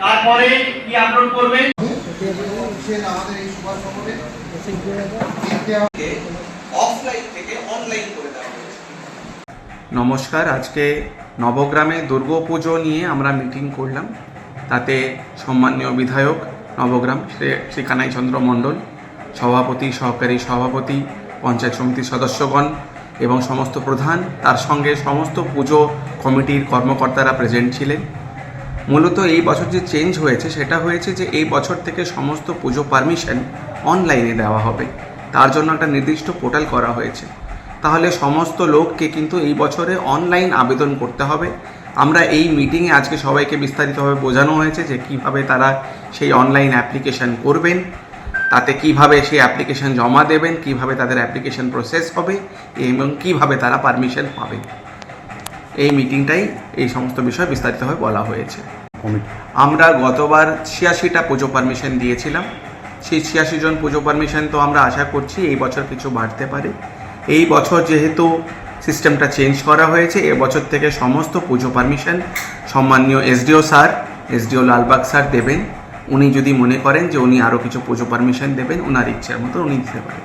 তারপরে কি করবেন? নমস্কার, আজকে নবগ্রামে দুর্গাপুজো নিয়ে আমরা মিটিং করলাম। তাতে সম্মানীয় বিধায়ক নবগ্রাম শ্রী- শ্রী কানাই চন্দ্র মণ্ডল, সভাপতি, সহকারী সভাপতি, পঞ্চায়েত সমিতির সদস্যগণ এবং সমস্ত প্রধান, তার সঙ্গে সমস্ত পুজো কমিটির কর্মকর্তারা প্রেজেন্ট ছিলেন। মূলত এই বছর যে চেঞ্জ হয়েছে, সেটা হয়েছে যে এই বছর থেকে সমস্ত পুজো পারমিশন অনলাইনে দেওয়া হবে। তার জন্য একটা নির্দিষ্ট পোর্টাল করা হয়েছে। তাহলে সমস্ত লোককে কিন্তু এই বছরে অনলাইন আবেদন করতে হবে। আমরা এই মিটিংয়ে আজকে সবাইকে বিস্তারিতভাবে বোঝানো হয়েছে যে কীভাবে তারা সেই অনলাইন অ্যাপ্লিকেশন করবেন, তাতে কীভাবে সেই অ্যাপ্লিকেশন জমা দেবেন, কীভাবে তাদের অ্যাপ্লিকেশন প্রসেস হবে এবং কীভাবে তারা পারমিশন পাবেন। এই মিটিংটাই এই সমস্ত বিষয় বিস্তারিতভাবে বলা হয়েছে। আমরা গতবার ছিয়াশিটা পুজো পারমিশন দিয়েছিলাম। সেই ছিয়াশি জন পুজো পারমিশন তো আমরা আশা করছি এই বছর কিছু বাড়তে পারে। এই বছর যেহেতু সিস্টেমটা চেঞ্জ করা হয়েছে এবছর থেকে সমস্ত পুজো পারমিশন সম্মানীয় SDO sir SDO Lalbag sir দেবেন। উনি যদি মনে করেন যে উনি আরও কিছু পুজো পারমিশন দেবেন ওনার ইচ্ছার মতো উনি দিতে পারেন।